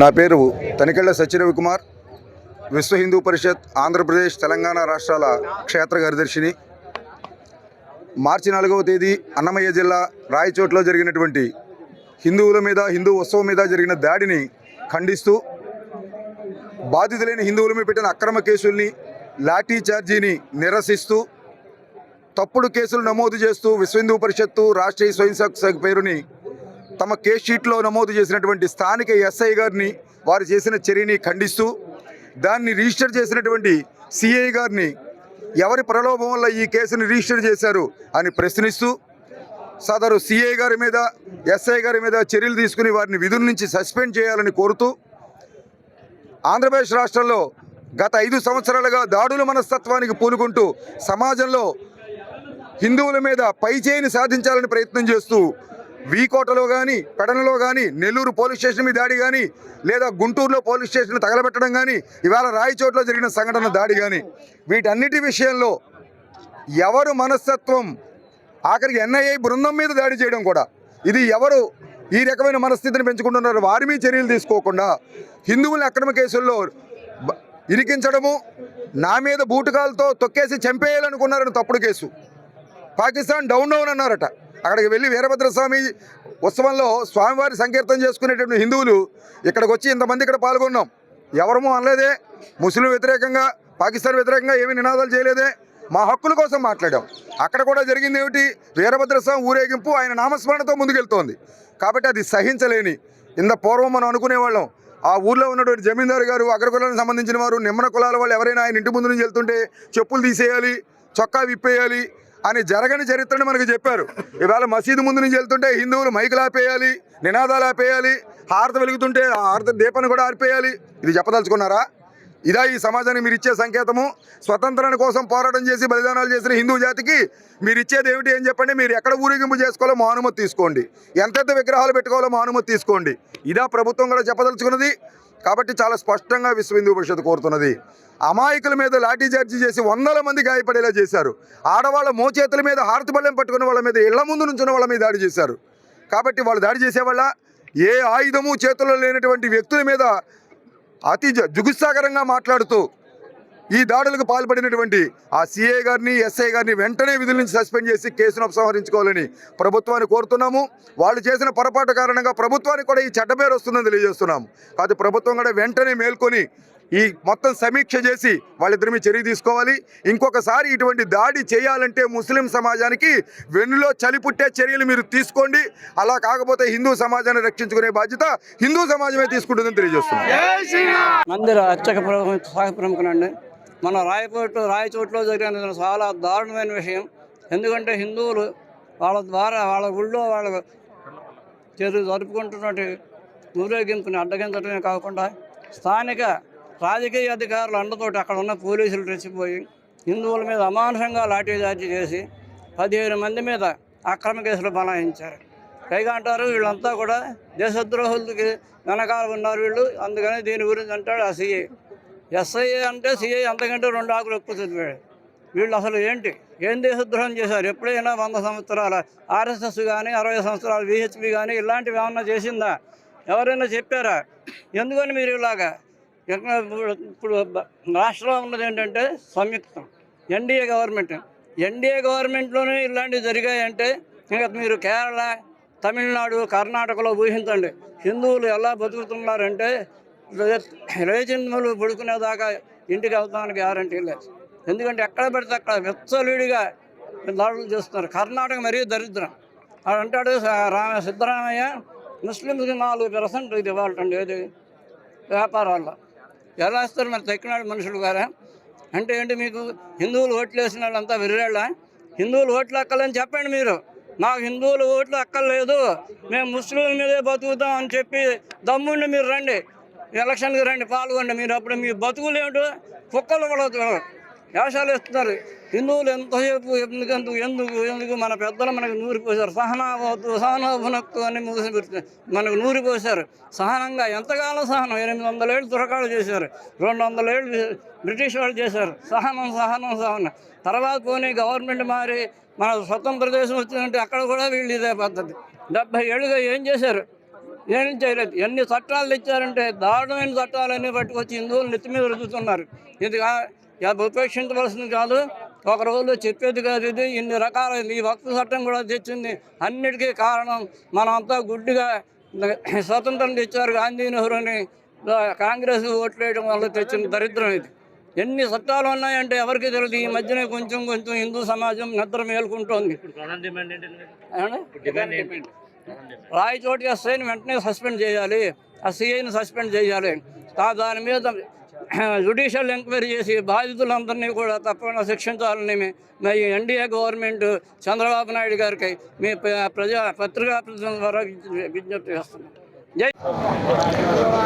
నా పేరు తనికెళ్ళ సత్యరవి కుమార్ విశ్వ హిందూ పరిషత్ ఆంధ్రప్రదేశ్ తెలంగాణ రాష్ట్రాల క్షేత్ర కార్యదర్శిని. మార్చి నాలుగవ తేదీ అన్నమయ్య జిల్లా రాయచోట్లో జరిగినటువంటి హిందువుల మీద హిందూ ఉత్సవం మీద జరిగిన దాడిని ఖండిస్తూ బాధితులైన హిందువుల మీద పెట్టిన అక్రమ కేసుల్ని లాఠీ చార్జీని నిరసిస్తూ తప్పుడు కేసులు నమోదు చేస్తూ విశ్వ హిందూ పరిషత్తు రాష్ట్రీయ స్వయం సేవక్ పేరుని తమ కేస్ షీట్లో నమోదు చేసినటువంటి స్థానిక ఎస్ఐ గారిని వారు చేసిన చర్యని ఖండిస్తూ దాన్ని రిజిస్టర్ చేసినటువంటి సిఐ గారిని ఎవరి ప్రలోభం వల్ల ఈ కేసుని రిజిస్టర్ చేశారు అని ప్రశ్నిస్తూ సదరు సిఐ గారి మీద ఎస్ఐ గారి మీద చర్యలు తీసుకుని వారిని విధుల నుంచి సస్పెండ్ చేయాలని కోరుతూ ఆంధ్రప్రదేశ్ రాష్ట్రంలో గత ఐదు సంవత్సరాలుగా దాడుల మనస్తత్వానికి పూనుకుంటూ సమాజంలో హిందువుల మీద పైచేయిని సాధించాలని ప్రయత్నం చేస్తూ వీకోటలో కానీ పెడనలో కానీ నెల్లూరు పోలీస్ స్టేషన్ మీద దాడి కానీ లేదా గుంటూరులో పోలీస్ స్టేషన్ తగలబెట్టడం కానీ ఇవాళ రాయచోట్లో జరిగిన సంఘటన దాడి కానీ వీటన్నిటి విషయంలో ఎవరు మనస్తత్వం? ఆఖరికి ఎన్ఐఏ బృందం మీద దాడి చేయడం కూడా. ఇది ఎవరు ఈ రకమైన మనస్థితిని పెంచుకుంటున్నారు వారి మీద చర్యలు తీసుకోకుండా హిందువుల అక్రమ కేసుల్లో ఇరికించడము నా మీద బూటకాలతో తొక్కేసి చంపేయాలనుకున్నారని తప్పుడు కేసు. పాకిస్తాన్ డౌన్ డౌన్ అన్నారట. అక్కడికి వెళ్ళి వీరభద్రస్వామి ఉత్సవంలో స్వామివారి సంకీర్తన చేసుకునేటువంటి హిందువులు ఇక్కడికి వచ్చి ఇంతమంది ఇక్కడ పాల్గొన్నాం. ఎవరమూ అనలేదే. ముస్లిం వ్యతిరేకంగా పాకిస్తాన్ వ్యతిరేకంగా ఏమీ నినాదాలు చేయలేదే. మా హక్కుల కోసం మాట్లాడాం. అక్కడ కూడా జరిగింది ఏమిటి? వీరభద్రస్వామి ఊరేగింపు ఆయన నామస్మరణతో ముందుకెళ్తోంది. కాబట్టి అది సహించలేని ఇంత పూర్వం మనం అనుకునేవాళ్ళం. ఆ ఊర్లో ఉన్నటువంటి జమీందారు గారు అగ్రకులానికి సంబంధించిన వారు నిమ్మన కులాల వాళ్ళు ఎవరైనా ఆయన ఇంటి ముందు నుంచి వెళ్తుంటే చెప్పులు తీసేయాలి చొక్కా విప్పేయాలి అని జరగని చరిత్రను మనకు చెప్పారు. ఇవాళ మసీదు ముందు నుంచి వెళ్తుంటే హిందువులు మైకులు ఆపేయాలి నినాదాలు ఆపేయాలి హారత వెలుగుతుంటే హారత దీపాన్ని కూడా ఆర్పేయాలి. ఇది చెప్పదలుచుకున్నారా? ఇదా ఈ సమాజానికి మీరు ఇచ్చే సంకేతము. స్వతంత్రాన్ని కోసం పోరాటం చేసి బలిదానాలు చేసిన హిందూ జాతికి మీరు ఇచ్చేది ఏమిటి అని చెప్పండి. మీరు ఎక్కడ ఊరేగింపు చేసుకోవాలో మా అనుమతి తీసుకోండి. ఎంతెంత విగ్రహాలు పెట్టుకోవాలో మా అనుమతి తీసుకోండి. ఇదా ప్రభుత్వం కూడా చెప్పదలుచుకున్నది. కాబట్టి చాలా స్పష్టంగా విశ్వ హిందూ పరిషత్ కోరుతున్నది. అమాయకుల మీద లాఠీచార్జీ చేసి వందల మంది గాయపడేలా చేశారు. ఆడవాళ్ళ మోచేతుల మీద హారతిబళ్ళెం పట్టుకున్న వాళ్ళ మీద ఇళ్ళ ముందు నుంచున్న వాళ్ళ మీద దాడి చేశారు. కాబట్టి వాళ్ళు దాడి చేసేవాళ్ళ? ఏ ఆయుధము చేతుల్లో లేనటువంటి వ్యక్తుల మీద అతి జ- జుగుత్సాకరంగా మాట్లాడుతూ ఈ దాడులకు పాల్పడినటువంటి ఆ సిఐ గారిని ఎస్ఐ గారిని వెంటనే విధుల నుంచి సస్పెండ్ చేసి కేసును ఉపసంహరించుకోవాలని ప్రభుత్వాన్ని కోరుతున్నాము. వాళ్ళు చేసిన పొరపాటు కారణంగా ప్రభుత్వానికి కూడా ఈ చెడ్డ పేరు వస్తుందని తెలియజేస్తున్నాము. కాదు ప్రభుత్వం కూడా వెంటనే మేల్కొని ఈ మొత్తం సమీక్ష చేసి వాళ్ళిద్దరి మీద చర్య తీసుకోవాలి. ఇంకొకసారి ఇటువంటి దాడి చేయాలంటే ముస్లిం సమాజానికి వెన్నులో చలి పుట్టే చర్యలు మీరు తీసుకోండి. అలా కాకపోతే హిందూ సమాజాన్ని రక్షించుకునే బాధ్యత హిందూ సమాజమే తీసుకుంటుందని తెలియజేస్తున్నాం. మందిర అర్చక ప్రముఖ ప్రముఖులండి మన రాయకోట రాయచోట్లో జరిగిన చాలా దారుణమైన విషయం. ఎందుకంటే హిందువులు వాళ్ళ ద్వారా వాళ్ళ ఊళ్ళో వాళ్ళ జరుపుకుంటున్నటువంటి ఊరేగింపుని అడ్డగించడమే కాకుండా స్థానిక రాజకీయ అధికారుల అండతోటి అక్కడ ఉన్న పోలీసులు రెచ్చిపోయి హిందువుల మీద అమానుషంగా లాఠీచార్జీ చేసి పదిహేను మంది మీద అక్రమ కేసులు బనాయించారు. పైగా అంటారు వీళ్ళంతా కూడా దేశద్రోహులకి వెనకాల ఉన్నారు వీళ్ళు. అందుకని దీని గురించి అంటాడు ఆ సిఐ ఎస్ఐఏ అంటే సీఐ అంతకంటే రెండు ఆకులు ఎక్కువ చదివాడు. వీళ్ళు అసలు ఏంటి? ఏం దేశద్రోహం చేశారు? ఎప్పుడైనా వంద సంవత్సరాల ఆర్ఎస్ఎస్ కానీ అరవై సంవత్సరాలు విహెచ్పి కానీ ఇలాంటివి ఏమన్నా చేసిందా? ఎవరైనా చెప్పారా? ఎందుకని మీరు ఇలాగా? ఇప్పుడు- ఇప్పుడు రాష్ట్రంలో ఉన్నది ఏంటంటే సంయుక్తం ఎన్డీఏ గవర్నమెంట్. ఎన్డీఏ గవర్నమెంట్లోనే ఇలాంటివి జరిగాయంటే ఇంకా మీరు కేరళ తమిళనాడు కర్ణాటకలో ఊహించండి. హిందువులు ఎలా బతుకుతున్నారంటే రే- పడుకునేదాకా ఇంటికి వెళ్తానికి గ్యారంటీ లేదు. ఎందుకంటే ఎక్కడ పెడితే అక్కడ వెచ్చలుడిగా దాడులు చేస్తున్నారు. కర్ణాటక మరీ దరిద్రం. ఆడు అంటాడు రామ సిద్ధరామయ్య ముస్లింస్కి నాలుగు పర్సెంట్ ఇది ఇవ్వాలండి ఏది? వ్యాపారాల్లో. ఎలా వస్తారు మరి తెక్కినాడు మనుషులు గారా? అంటే ఏంటి మీకు? హిందువులు ఓట్లు వేసిన వాళ్ళంతా వెర్రేళ్ళ? హిందువులు ఓట్లు అక్కలని చెప్పండి మీరు. నాకు హిందువులు ఓట్లు అక్కర్లేదు. మేము ముస్లింల మీదే బతుకుతాం అని చెప్పి దమ్ముండి మీరు రండి. ఎలక్షన్కి రండి పాల్గొండి. మీరు అప్పుడు మీ బతుకులు ఏమిటో కుక్కలు కూడా వేషాలు ఇస్తున్నారు హిందువులు ఎంతసేపు ఎందుకు ఎందుకు ఎందుకు? మన పెద్దలు మనకు నూరిపోసారు సహనావద్దు సహనాభునక్తు అని మూసి పెడుతు- మనకు నూరిపోసారు సహనంగా ఎంతకాలం సహనం. ఎనిమిది వందల ఏళ్ళు తురకాలు చేశారు. రెండు వందల ఏళ్ళు బ్రిటిష్ వాళ్ళు చేశారు. సహనం సహనం సహనం. తర్వాత పోనీ గవర్నమెంట్ మారి మన స్వతంత్ర దేశం వచ్చిందంటే అక్కడ కూడా వీళ్ళు ఇదే పద్ధతి. డెబ్బై ఏళ్ళుగా ఏం చేశారు? ఏం చేయలేదు. ఎన్ని చట్టాలు తెచ్చారంటే దారుణమైన చట్టాలన్నీ పట్టుకొచ్చి హిందువులు నెత్తి మీద రుద్దుతున్నారు. ఇది కా- ఉపేక్షించవలసింది కాదు. ఒక రోజులో చెప్పేది కాదు ఇది. ఇన్ని రకాల ఈ వక్త చట్టం కూడా తెచ్చింది. అన్నిటికీ కారణం మనమంతా గుడ్డిగా స్వతంత్రం తెచ్చారు గాంధీ నెహ్రూని. కాంగ్రెస్ ఓట్లేయడం వల్ల తెచ్చిన దరిద్రం ఇది. ఎన్ని చట్టాలు ఉన్నాయంటే ఎవరికి తెలియదు ఈ మధ్యనే కొంచెం కొంచెం హిందూ సమాజం నిద్ర మేల్కుంటోంది. ఏమండి? రాయచోటి ఎస్ఐని వెంటనే సస్పెండ్ చేయాలి. ఆ సిఐని సస్పెండ్ చేయాలి. దాని మీద జుడిషియల్ ఎంక్వైరీ చేసి బాధితులందరినీ కూడా తప్పకుండా శిక్షించాలని మీ- ఎన్డీఏ గవర్నమెంట్ చంద్రబాబు నాయుడు గారికి మీ ప్రజా పత్రికా ప్రతినిధుల ద్వారా విజ్ఞప్తి చేస్తున్నాం.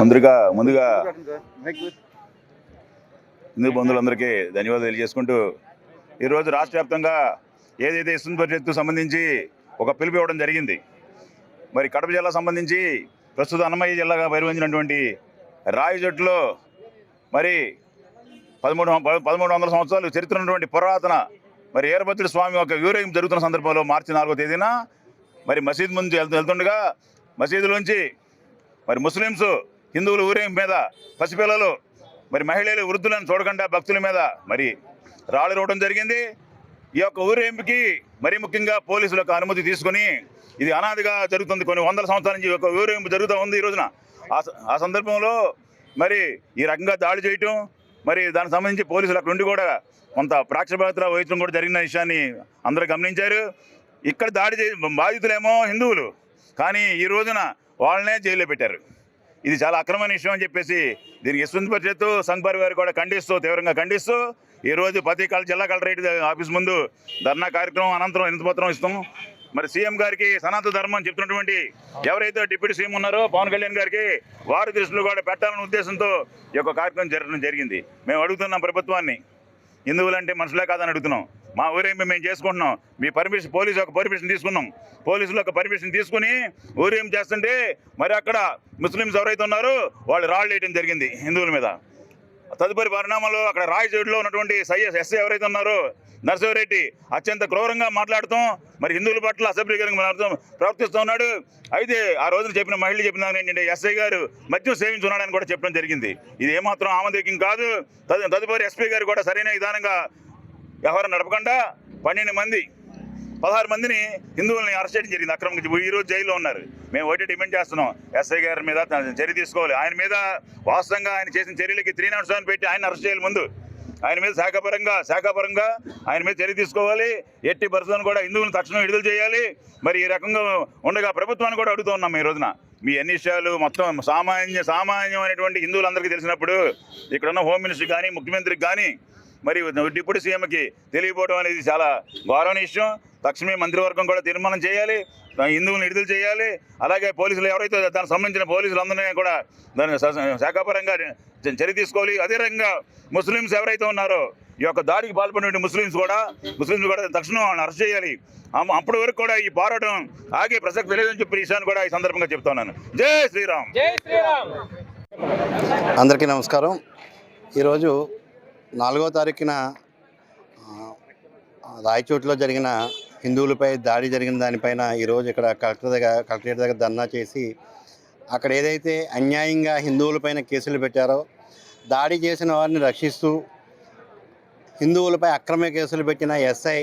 ముందుగా ముందుగా హిందూ బంధువులందరికీ ధన్యవాదాలు తెలియజేసుకుంటూ ఈరోజు రాష్ట్ర వ్యాప్తంగా ఏదైతే ఇస్తుంది పరిషత్తు సంబంధించి ఒక పిలుపు ఇవ్వడం జరిగింది మరి కడప జిల్లా సంబంధించి ప్రస్తుత అన్నమయ్య జిల్లాగా పరిగణించినటువంటి రాయజట్టులో మరి పదమూడు పదమూడు వందల సంవత్సరాలు చరిత్ర ఉన్నటువంటి పురాతన మరి ఏరభద్రుడి స్వామి యొక్క ఊరేగింపు జరుగుతున్న సందర్భంలో మార్చి నాలుగో తేదీన మరి మసీద్ ముందు వెళ్తుండగా మసీదులోంచి మరి ముస్లిమ్స్ హిందువుల ఊరేగింపు మీద పసిపిల్లలు మరి మహిళలు వృద్ధులను చూడకుండా భక్తుల మీద మరి రాళ్ళు ఇవ్వడం జరిగింది. ఈ యొక్క ఊరేగింపుకి మరి ముఖ్యంగా పోలీసుల యొక్క అనుమతి తీసుకొని ఇది అనాదిగా జరుగుతుంది. కొన్ని వందల సంవత్సరాల నుంచి ఒక యొక్క ఊరేగింపు జరుగుతూ ఉంది ఈ రోజున. ఆ స- ఆ సందర్భంలో మరి ఈ రకంగా దాడి చేయటం మరి దానికి సంబంధించి పోలీసులు అక్కడ ఉండి కూడా కొంత ప్రాక్షపాత్ర వహించడం కూడా జరిగిన విషయాన్ని అందరూ గమనించారు. ఇక్కడ దాడి చే బాధితులేమో హిందువులు కానీ ఈ రోజున వాళ్ళనే జైల్లో పెట్టారు. ఇది చాలా అక్రమమైన విషయం అని చెప్పేసి దీనికి యశ్వంత్ పరిషత్ సంఘ్ వారు కూడా ఖండిస్తూ తీవ్రంగా ఖండిస్తూ ఈ రోజు ప్రతి జిల్లా కలెక్టరేట్ ఆఫీస్ ముందు ధర్నా కార్యక్రమం అనంతరం వినతిపత్రం ఇస్తాం. మరి సీఎం గారికి సనాతన ధర్మం చెప్తున్నటువంటి ఎవరైతే డిప్యూటీ సీఎం ఉన్నారో పవన్ కళ్యాణ్ గారికి వారి దృష్టిలో కూడా పెట్టాలనే ఉద్దేశంతో ఈ యొక్క కార్యక్రమం జరగడం జరిగింది. మేము అడుగుతున్నాం ప్రభుత్వాన్ని. హిందువులంటే మనుషులే కాదని అడుగుతున్నాం. మా ఊరేంపు మేము చేసుకుంటున్నాం? మీ పర్మిషన్ పోలీసు ఒక పర్మిషన్ తీసుకున్నాం. పోలీసులు ఒక పర్మిషన్ తీసుకుని ఊరేం చేస్తుంటే మరి అక్కడ ముస్లిమ్స్ ఎవరైతే ఉన్నారో వాళ్ళు రాళ్ళు వేయడం జరిగింది హిందువుల మీద. తదుపరి పరిణామాలు అక్కడ రాయచోటిలో ఉన్నటువంటి సైఎస్ ఎస్ఐ ఎవరైతే ఉన్నారో నరసింహారెడ్డి అత్యంత క్రూరంగా మాట్లాడుతాం మరి హిందువుల పట్ల అసభ్యకరంగా ప్రవర్తిస్తూ ఉన్నాడు. అయితే ఆ రోజున చెప్పిన మహిళలు చెప్పిన ఏంటంటే ఎస్ఐ గారు మద్యం సేవించున్నాడని కూడా చెప్పడం జరిగింది. ఇది ఏమాత్రం ఆమోదకం కాదు. తదు తదుపరి ఎస్పీ గారు కూడా సరైన విధానంగా వ్యవహారం నడపకుండా పన్నెండు మంది పదహారు మందిని హిందువుల్ని అరెస్ట్ చేయడం జరిగింది. అక్రమ ఈ రోజు జైల్లో ఉన్నారు. మేము ఒకటి డిమాండ్ చేస్తున్నాం. ఎస్ఐ గారి మీద చర్య తీసుకోవాలి. ఆయన మీద వాస్తవంగా ఆయన చేసిన చర్యలకి త్రీ నాట్ సెవెన్ పెట్టి ఆయన అరెస్ట్ చేయాలి ముందు. ఆయన మీద శాఖపరంగా శాఖపరంగా ఆయన మీద చర్య తీసుకోవాలి. ఎట్టి పరిస్థితులను కూడా హిందువులను తక్షణం విడుదల చేయాలి. మరి ఈ రకంగా ఉండగా ప్రభుత్వాన్ని కూడా అడుగుతూ ఉన్నాం ఈ రోజున. మీ అన్ని విషయాలు మొత్తం సామాన్య సామాన్యమైనటువంటి హిందువులందరికీ తెలిసినప్పుడు ఇక్కడున్న హోమ్ మినిస్టర్ కానీ ముఖ్యమంత్రికి కానీ మరి డిప్యూటీ సీఎంకి తెలియపోవడం అనేది చాలా గౌరవనీయ. విషయం తక్షణమే మంత్రివర్గం కూడా తీర్మానం చేయాలి హిందువులను విడుదల చేయాలి. అలాగే పోలీసులు ఎవరైతే దానికి సంబంధించిన పోలీసులు అందరినీ కూడా దాని శా- శాఖాపరంగా చర్య తీసుకోవాలి. అదే రకంగా ముస్లిమ్స్ ఎవరైతే ఉన్నారో ఈ యొక్క దాడికి పాల్పడిన ముస్లిమ్స్ కూడా ముస్లిమ్స్ కూడా తక్షణం వాళ్ళని అరెస్ట్ చేయాలి. అప్పటి వరకు కూడా ఈ పోరాటం ఆగే ప్రసక్తి లేదని చెప్పి విషయాన్ని కూడా ఈ సందర్భంగా చెప్తున్నాను జై శ్రీరామ్! జై శ్రీరామ్! అందరికీ నమస్కారం. ఈరోజు నాలుగో తారీఖున ఆ, రాయచోటిలో జరిగిన హిందువులపై దాడి జరిగిన దానిపైన ఈరోజు ఇక్కడ కలెక్టర్ దగ్గర కలెక్టరేట్ దగ్గర ధర్నా చేసి అక్కడ ఏదైతే అన్యాయంగా హిందువులపైన కేసులు పెట్టారో దాడి చేసిన వారిని రక్షిస్తూ హిందువులపై అక్రమ కేసులు పెట్టిన ఎస్ఐ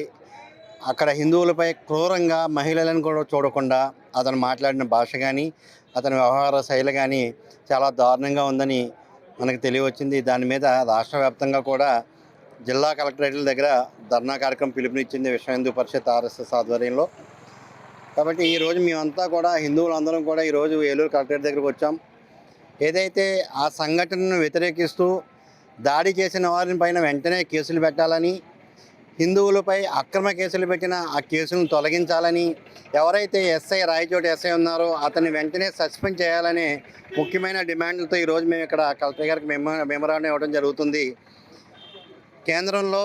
అక్కడ హిందువులపై క్రూరంగా మహిళలను కూడా చూడకుండా అతను మాట్లాడిన భాష కానీ అతని వ్యవహార శైలి కానీ చాలా దారుణంగా ఉందని మనకు తెలియవచ్చింది. దాని మీద రాష్ట్ర వ్యాప్తంగా కూడా జిల్లా కలెక్టరేట్ల దగ్గర ధర్నా కార్యక్రమం పిలుపునిచ్చింది విశ్వ హిందూ పరిషత్ ఆర్ఎస్ఎస్ ఆధ్వర్యంలో. కాబట్టి ఈరోజు మేమంతా కూడా హిందువులందరం కూడా ఈరోజు ఏలూరు కలెక్టరేట్ దగ్గరకు వచ్చాం. ఏదైతే ఆ సంఘటనను వ్యతిరేకిస్తూ దాడి చేసిన వారిని పైన వెంటనే కేసులు పెట్టాలని హిందువులపై అక్రమ కేసులు పెట్టిన ఆ కేసులను తొలగించాలని ఎవరైతే ఎస్ఐ రాయచోటి ఎస్ఐ ఉన్నారో అతన్ని వెంటనే సస్పెండ్ చేయాలనే ముఖ్యమైన డిమాండ్లతో ఈరోజు మేము ఇక్కడ కలెక్టర్ గారికి మెమో మెమరాండం ఇవ్వడం జరుగుతుంది. కేంద్రంలో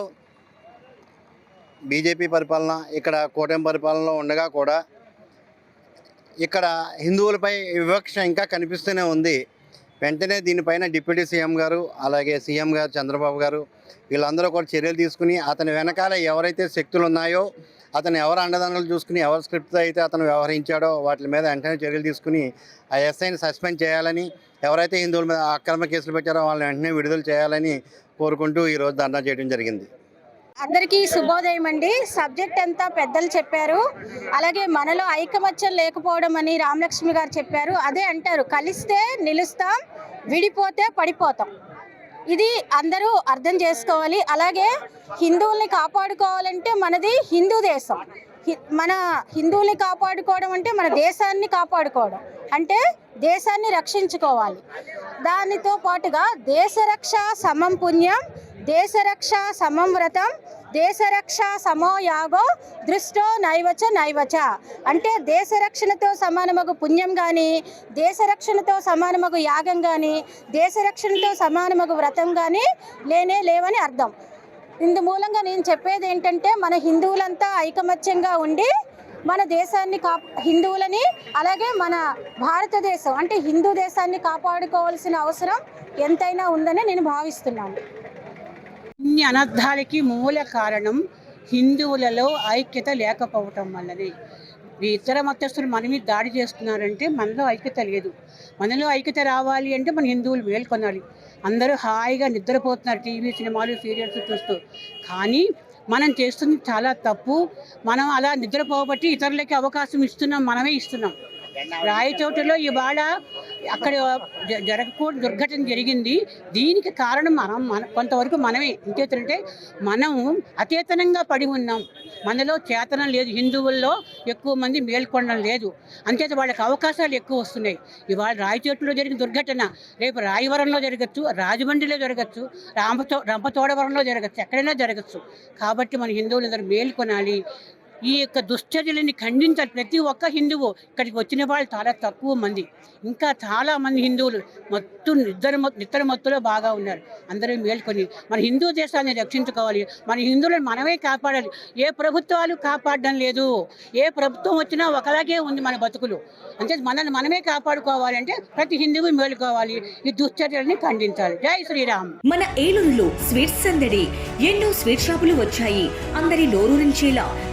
బీజేపీ పరిపాలన ఇక్కడ కూటమి పరిపాలనలో ఉండగా కూడా ఇక్కడ హిందువులపై వివక్ష ఇంకా కనిపిస్తూనే ఉంది. వెంటనే దీనిపైన డిప్యూటీ సీఎం గారు అలాగే సీఎం గారు చంద్రబాబు గారు వీళ్ళందరూ కూడా చర్యలు తీసుకుని అతని వెనకాల ఎవరైతే శక్తులు ఉన్నాయో అతను ఎవరు అండదండలు చూసుకుని ఎవరు స్క్రిప్ట్ అయితే అతను వ్యవహరించాడో వాటి మీద వెంటనే చర్యలు తీసుకుని ఆ ఎస్ఐని సస్పెండ్ చేయాలని ఎవరైతే హిందువుల మీద అక్రమ కేసులు పెట్టారో వాళ్ళని వెంటనే విడుదల చేయాలని కోరుకుంటూ ఈరోజు ధర్నా చేయడం జరిగింది. అందరికీ శుభోదయం అండి. సబ్జెక్ట్ అంతా పెద్దలు చెప్పారు. అలాగే మనలో ఐకమత్యం లేకపోవడం అని రామలక్ష్మి గారు చెప్పారు. అదే అంటారు కలిస్తే నిలుస్తాం విడిపోతే పడిపోతాం. ఇది అందరూ అర్థం చేసుకోవాలి. అలాగే హిందువుల్ని కాపాడుకోవాలంటే మనది హిందూ దేశం. మన హిందువుల్ని కాపాడుకోవడం అంటే మన దేశాన్ని కాపాడుకోవడం. అంటే దేశాన్ని రక్షించుకోవాలి. దానితో పాటుగా దేశరక్ష సమం పుణ్యం దేశరక్ష సమం వ్రతం దేశరక్ష సమో యాగో దృష్టో నైవచ నైవచ. అంటే దేశరక్షణతో సమానమగు పుణ్యం కానీ దేశరక్షణతో సమానమగు యాగం కానీ దేశరక్షణతో సమానమగు వ్రతం కానీ లేనే లేవని అర్థం. ఇందు మూలంగా నేను చెప్పేది ఏంటంటే మన హిందువులంతా ఐకమత్యంగా ఉండి మన దేశాన్ని కా హిందువులని అలాగే మన భారతదేశం అంటే హిందూ దేశాన్ని కాపాడుకోవాల్సిన అవసరం ఎంతైనా ఉందని నేను భావిస్తున్నాను. ఇన్ని అనర్థాలకి మూల కారణం హిందువులలో ఐక్యత లేకపోవటం వల్లనే. ఈ ఇతర మతస్థులు మన మీద దాడి చేస్తున్నారంటే మనలో ఐక్యత లేదు. మనలో ఐక్యత రావాలి అంటే మన హిందువులు మేల్కొనాలి. అందరూ హాయిగా నిద్రపోతున్నారు టీవీ సినిమాలు సీరియల్స్ చూస్తూ. కానీ మనం చేస్తుంది చాలా తప్పు. మనం అలా నిద్రపోబట్టి ఇతరులకి అవకాశం ఇస్తున్నాం మనమే ఇస్తున్నాం. రాయచోటలో ఇవాళ అక్కడ జరగకూడదు దుర్ఘటన జరిగింది. దీనికి కారణం మనం మన కొంతవరకు మనమే. ఇంకేతంటే మనం అచేతనంగా పడి ఉన్నాం. మనలో చేతనం లేదు. హిందువుల్లో ఎక్కువ మంది మేల్కొనడం లేదు. అంతేత వాళ్ళకి అవకాశాలు ఎక్కువ వస్తున్నాయి. ఇవాళ రాయచోటలో జరిగిన దుర్ఘటన రేపు రాయవరంలో జరగచ్చు రాజమండ్రిలో జరగచ్చు రామతో రంపతోడవరంలో జరగచ్చు ఎక్కడైనా జరగచ్చు. కాబట్టి మన హిందువులందరూ మేల్కొనాలి. ఈ యొక్క దుశ్చర్యలని ఖండించాలి. ప్రతి ఒక్క హిందువు ఇక్కడికి వచ్చిన వాళ్ళు చాలా తక్కువ మంది. ఇంకా చాలా మంది హిందువులు మొత్తం నిద్ర నిద్ర మత్తులో బాగా ఉన్నారు. అందరూ మేల్కొని మన హిందూ దేశాన్ని రక్షించుకోవాలి. మన హిందువులను మనమే కాపాడాలి. ఏ ప్రభుత్వాలు కాపాడడం లేదు. ఏ ప్రభుత్వం వచ్చినా ఒకలాగే ఉంది మన బతుకులు. అంటే మనల్ని మనమే కాపాడుకోవాలి అంటే ప్రతి హిందువు మేలుకోవాలి. ఈ దుశ్చర్యలని ఖండించాలి. జై శ్రీరామ్. మన ఏలూరులో స్వీట్స్ సందడి. ఎన్నో స్వీట్ షాపులు వచ్చాయి. అందరి నోరూరించేలా